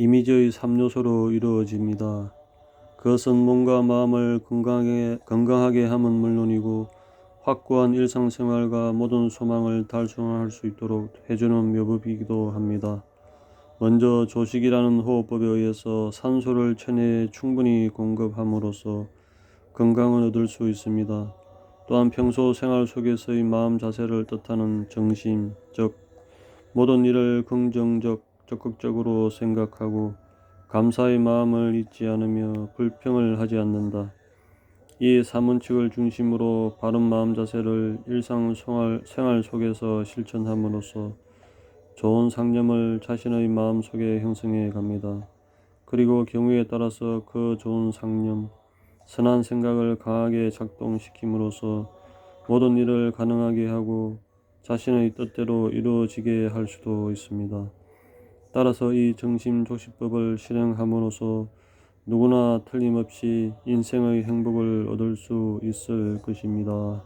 이미지의 3요소로 이루어집니다. 그것은 몸과 마음을 건강하게, 건강하게 함은 물론이고 확고한 일상생활과 모든 소망을 달성할 수 있도록 해주는 묘법이기도 합니다. 먼저 조식이라는 호흡법에 의해서 산소를 체내에 충분히 공급함으로써 건강을 얻을 수 있습니다. 또한 평소 생활 속에서의 마음 자세를 뜻하는 정심, 즉 모든 일을 긍정적, 적극적으로 생각하고 감사의 마음을 잊지 않으며 불평을 하지 않는다. 이 사문칙을 중심으로 바른 마음 자세를 일상 생활, 생활 속에서 실천함으로써 좋은 상념을 자신의 마음 속에 형성해 갑니다. 그리고 경우에 따라서 그 좋은 상념, 선한 생각을 강하게 작동시킴으로써 모든 일을 가능하게 하고 자신의 뜻대로 이루어지게 할 수도 있습니다. 따라서 이 정심조시법을 실행함으로써 누구나 틀림없이 인생의 행복을 얻을 수 있을 것입니다.